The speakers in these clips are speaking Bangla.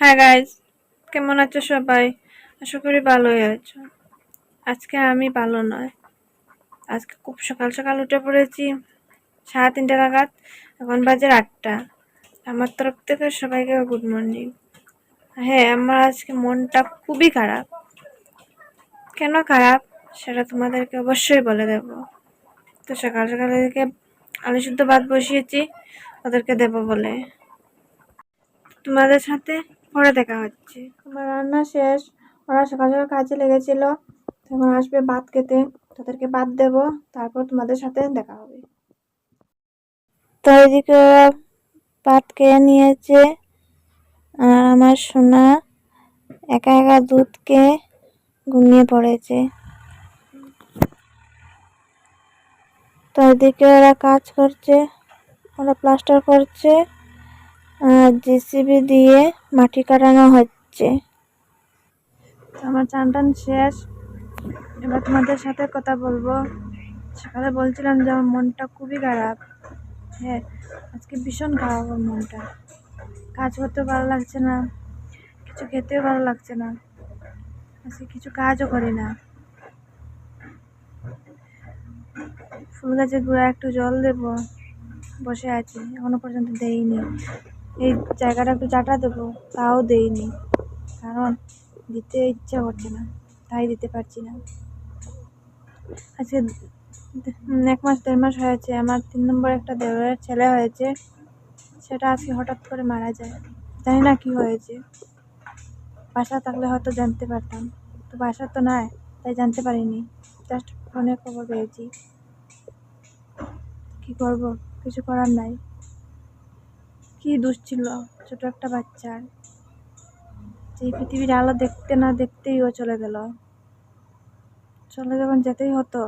হ্যাঁ গাইজ কেমন আছো সবাই? আশা করি ভালোই আছো। আজকে আমি ভালো নয়। আজকে খুব সকাল সকাল উঠে পড়েছি। সাড়ে তিনটে নাগাদ। এখন বাজে আটটা। আমার তরফ থেকে সবাইকে গুড মর্নিং হ্যাঁ আমার আজকে মনটা খুবই খারাপ। কেন খারাপ? সেটা তোমাদেরকে অবশ্যই বলে দেব। তো সকাল সকাল থেকে আলু শুদ্ধ ভাত বসিয়েছি। ওদেরকে দেবো বলে। তোমাদের সাথে পরে দেখা হচ্ছে। আমার রান্না শেষ। ওরা সকাল সকাল কাজে লেগেছিল। তখন আসবে ভাত খেতে। তাদেরকে ভাত দেব। তারপর তোমাদের সাথে দেখা হবে। তো এদিকে ওরা ভাত খেয়ে নিয়েছে। আর আমার সোনা একা একা দুধকে ঘুমিয়ে পড়েছে। তো এদিকে ওরা কাজ করছে। ওরা প্লাস্টার করছে। জেসিবি দিয়ে মাটি কাটানো হচ্ছে। আমার চান টান শেষ। এবার তোমাদের সাথে কথা বলব। সকালে বলছিলাম যে আমার মনটা খুবই খারাপ। হ্যাঁ আজকে ভীষণ খারাপ মনটা। কাজ করতেও ভালো লাগছে না, কিছু খেতেও ভালো লাগছে না। আজকে কিছু কাজও করি না। ফুল গাছের গোড়া একটু জল দেব। বসে আছি, এখনও পর্যন্ত দেইনি। এই জায়গাটা একটু চাটা দেবো, তাও দেইনি। কারণ দিতে ইচ্ছা করছে না, তাই দিতে পারছি না। আজকে এক মাস, দেড় মাস হয়েছে, আমার তিন নম্বর একটা দেওরের ছেলে হয়েছে, সেটা আজকে হঠাৎ করে মারা যায়। জানি না কি হয়েছে। বাসা থাকলে হয়তো জানতে পারতাম তো বাসা তো নাই, তাই জানতে পারিনি। জাস্ট ফোনে খবর পেয়েছি। কি করব, কিছু করার নাই। কি দোষ ছিল ছোট একটা বাচ্চার যে পৃথিবীর আলো দেখতে না দেখতেই ও চলে গেল। চলে যখন যেতেই হতো,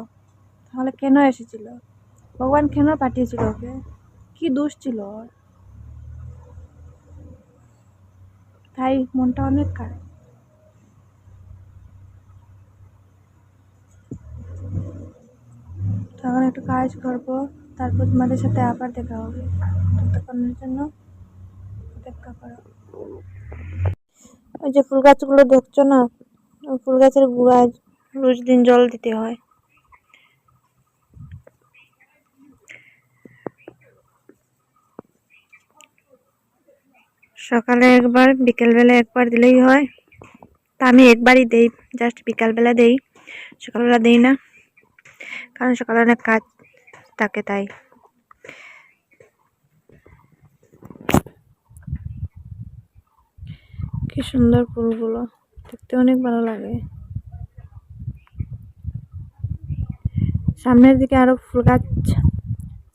তাহলে কেন এসেছিল? ভগবান কেন পাঠিয়েছিল ওকে? কি দোষ ছিল ওর? তাই মনটা অনেক খারাপ। তখন একটু কাজ করব, তারপর তোমাদের সাথে আবার দেখা হবে। ততক্ষণের জন্য অপেক্ষা করো। ওই যে ফুল গাছগুলো দেখছ না? ওই ফুল গাছের গোড়ায় রোজ দিন জল দিতে হয়। সকালে একবার, বিকেলবেলা একবার দিলেই হয়। তা আমি একবারই দেই জাস্ট বিকালবেলা দেই। সকালবেলা দেই না, কারণ সকালে অনেক কাজ থাকে তাই। কি সুন্দর ফুলগুলো। দেখতে অনেক ভালো লাগে। সামনের দিকে আরও ফুল গাছ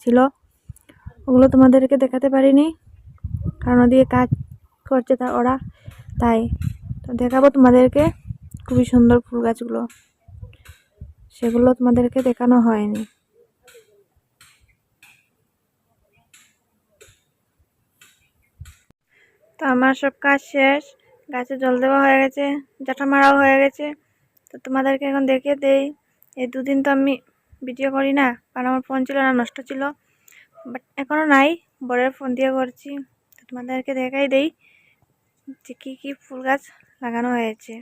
ছিল। ওগুলো তোমাদেরকে দেখাতে পারিনি। কারণ ওদিকে কাজ করছে তা ওরা। তাই তো দেখাবো তোমাদেরকে খুবই সুন্দর ফুল গাছগুলো। সেগুলো তোমাদেরকে দেখানো হয়নি। তো আমার সব কাজ শেষ। গাছে জল দেওয়া হয়ে গেছে জাটা মারাও হয়ে গেছে। তো তোমাদেরকে এখন দেখিয়ে দেই, এই দুদিন তো আমি ভিডিও করি না, কারণ আমার ফোন ছিল না, নষ্ট ছিল। বাট এখনও নাই, বরের ফোন দিয়ে করছি। তো তোমাদেরকে দেখাই দেই যে কী কী ফুল গাছ লাগানো হয়েছে।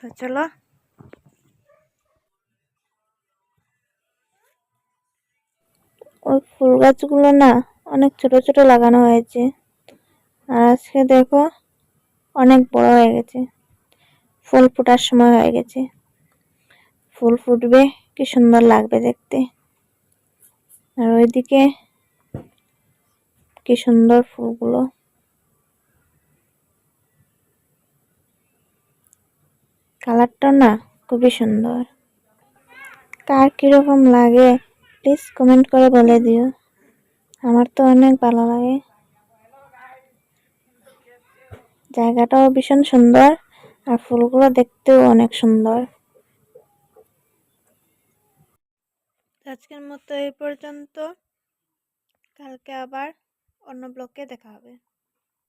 তো চলো। ওই ফুল গাছগুলো না অনেক ছোট ছোট লাগানো হয়েছে। আর আজকে দেখো অনেক বড় হয়ে গেছে। ফুল ফোটার সময় হয়ে গেছে। ফুল ফুটবে, কি সুন্দর লাগবে দেখতে। আর ওইদিকে কি সুন্দর ফুলগুলো। কালারটা না খুবই সুন্দর। কার কীরকম লাগে প্লিজ কমেন্ট করে বলে দিও। আমার তো অনেক ভালো লাগে। জায়গাটাও ভীষণ সুন্দর আর ফুলগুলো দেখতেও অনেক সুন্দর। আজকের মতো এই পর্যন্ত। কালকে আবার অন্য ব্লকে দেখা হবে।